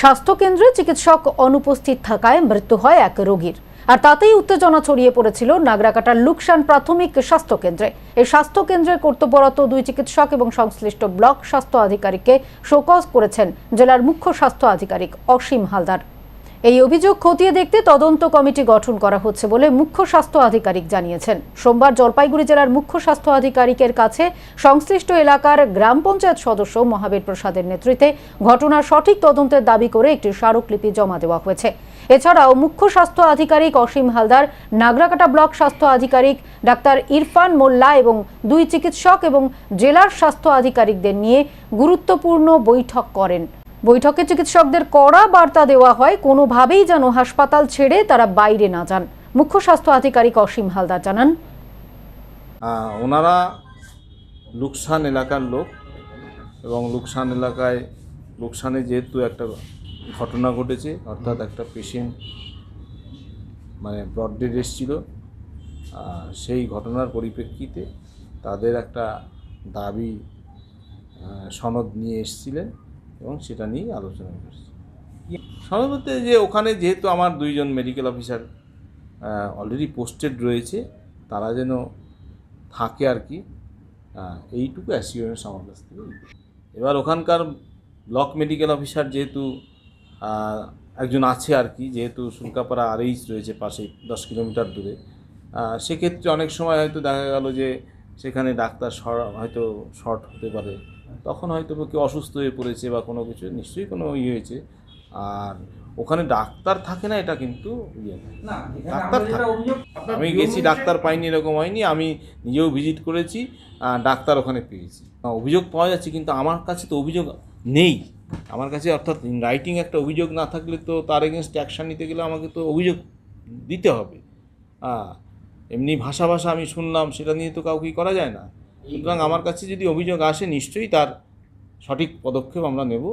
স্বাস্থ্যকেন্দ্রে চিকিৎসক অনুপস্থিত থাকায় মৃত্যু হয় এক রোগীর। আর তাতেই উত্তেজনা ছড়িয়ে পড়েছিল নাগরাকাটার লুকসান প্রাথমিক স্বাস্থ্যকেন্দ্রে। এই স্বাস্থ্যকেন্দ্রে কর্তব্যরত দুই চিকিৎসক এবং সংশ্লিষ্ট ব্লক স্বাস্থ্য আধিকারিককে শোকজ করেছেন জেলার মুখ্য স্বাস্থ্য আধিকারিক অসীম হালদার। এই অভিযোগ খতিয়ে দেখতে তদন্ত কমিটি গঠন করা হচ্ছে বলে মুখ্য স্বাস্থ্য আধিকারিক জানিয়েছেন। সোমবার জলপাইগুড়ি জেলার মুখ্য স্বাস্থ্য আধিকারিকের কাছে সংশ্লিষ্ট এলাকার গ্রাম পঞ্চায়েত সদস্য মহাবীর প্রসাদের নেতৃত্বে ঘটনার সঠিক তদন্তের দাবি করে একটি স্মারকলিপি জমা দেওয়া হয়েছে। এছাড়াও মুখ্য স্বাস্থ্য আধিকারিক অসীম হালদার, নাগরাকাটা ব্লক স্বাস্থ্য আধিকারিক ডাক্তার ইরফান মোল্লা এবং দুই চিকিৎসক এবং জেলার স্বাস্থ্য আধিকারিকদের নিয়ে গুরুত্বপূর্ণ বৈঠক করেন। বৈঠকে চিকিৎসকদের কড়া বার্তা দেওয়া হয়, কোনোভাবেই যেন হাসপাতাল ছেড়ে তারা বাইরে না যান। মুখ্য স্বাস্থ্য আধিকারিক অসীম হালদার জানান। ওনারা লুকসান এলাকার লোক এবং লুকসান এলাকায়, লুকসানে যেহেতু একটা ঘটনা ঘটেছে, অর্থাৎ একটা পেশেন্ট মানে ব্রড ডেড এসেছিল সেই ঘটনার পরিপ্রেক্ষিতে তাদের একটা দাবি সনদ নিয়ে এসেছিলেন। এবং সেটা নিয়েই আলোচনা করছি। বলতে যে ওখানে যেহেতু আমার দুইজন মেডিকেল অফিসার অলরেডি পোস্টেড রয়েছে, তারা যেন থাকে আর কি এইটুকু অ্যাসিওরেন্স আমার কাছ থেকে এবার ওখানকার ব্লক মেডিকেল অফিসার যেহেতু একজন আছে আর কি, যেহেতু সুলকাপাড়া আরএইচ রয়েছে পাশে, দশ কিলোমিটার দূরে সেক্ষেত্রে অনেক সময় হয়তো দেখা গেল যে সেখানে ডাক্তার হয়তো শর্ট হতে পারে। তখন হয়তো কেউ অসুস্থ হয়ে পড়েছে বা কোনো কিছু নিশ্চয়ই কোনো ইয়ে হয়েছে। আর ওখানে ডাক্তার থাকে না এটা কিন্তু ইয়ে না। ডাক্তার থাকে। আমি গেছি ডাক্তার পাইনি এরকম হয়নি। আমি নিজেও ভিজিট করেছি ডাক্তার ওখানে পেয়েছি। অভিযোগ পাওয়া যাচ্ছে কিন্তু আমার কাছে তো অভিযোগ নেই। আমার কাছে অর্থাৎ রাইটিং একটা অভিযোগ না থাকলে তো তার এগেনস্ট অ্যাকশান নিতে গেলে আমাকে তো অভিযোগ দিতে হবে। হ্যাঁ এমনি ভাষা ভাষা আমি শুনলাম, সেটা নিয়ে তো কাউকেই করা যায় না। সুতরাং আমার কাছে যদি অভিযোগ আসে, নিশ্চয়ই তার সঠিক পদক্ষেপ আমরা নেব।